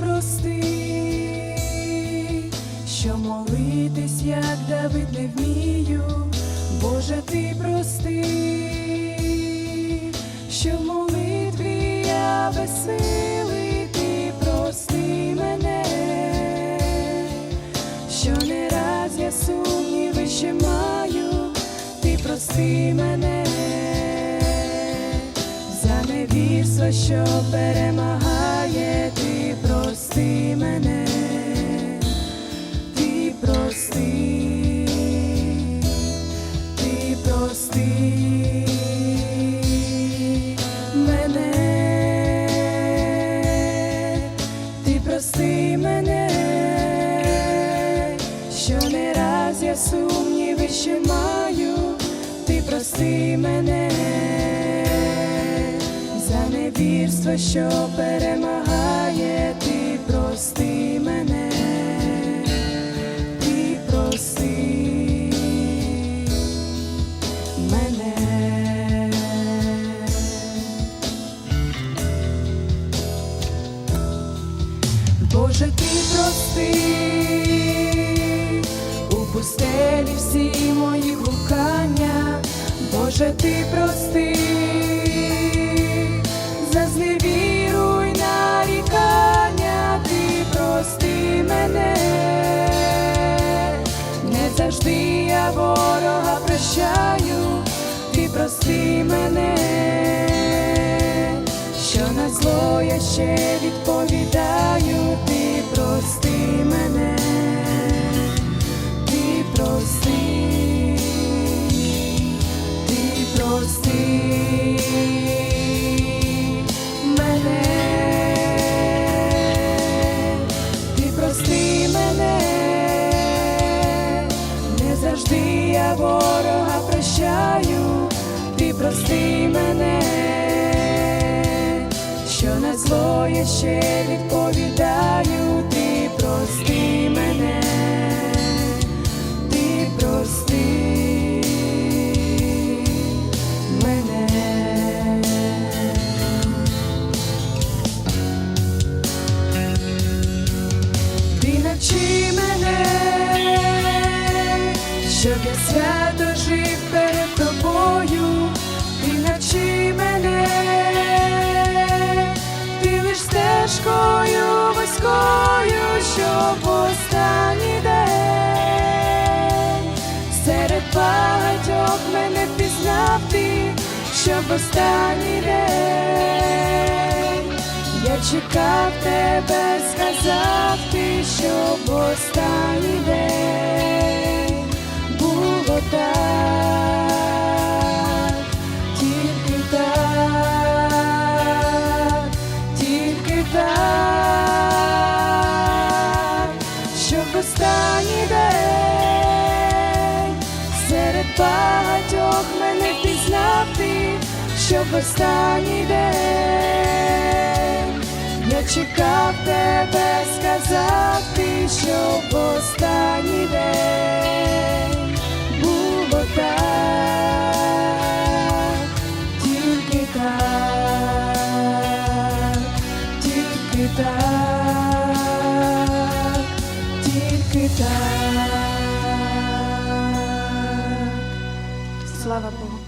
прости, що молитись, як Давид не вмію, Боже, ти прости, що молитві я без ти прости мене, що не раз я сумніви ще маю, ти прости мене. За невірство, що перемагає, ти мене, ти прости, ти прости мене, ти прости мене, що не раз я сумніви ще маю, ти прости мене за невірство, що перемагає, прости. У пустелі всі мої гукання, Боже, ти прости, за зневіру й нарікання, ти прости мене, не завжди я ворога прощаю, ти прости мене. Що на зло я ще відповідаю, прости мене, ти прости, ти прости мене, ти прости мене, не завжди я ворога прощаю, ти прости мене що на зло ще відповідаю, навчи мене, щоб я свято жив перед тобою, ти навчи мене, ти лиш стежкою вузькою, щоб останній день. Серед багатьох мене пізнав ти, щоб останній день. Я чекав тебе, сказав ти, щоб останній день було так, тільки так, тільки так, щоб в останній день серед багатьох мене пізнав ти, в останній день я чекав тебе, сказав ти, щоб в останній день було так, тільки так, тільки так, тільки так. Слава Богу.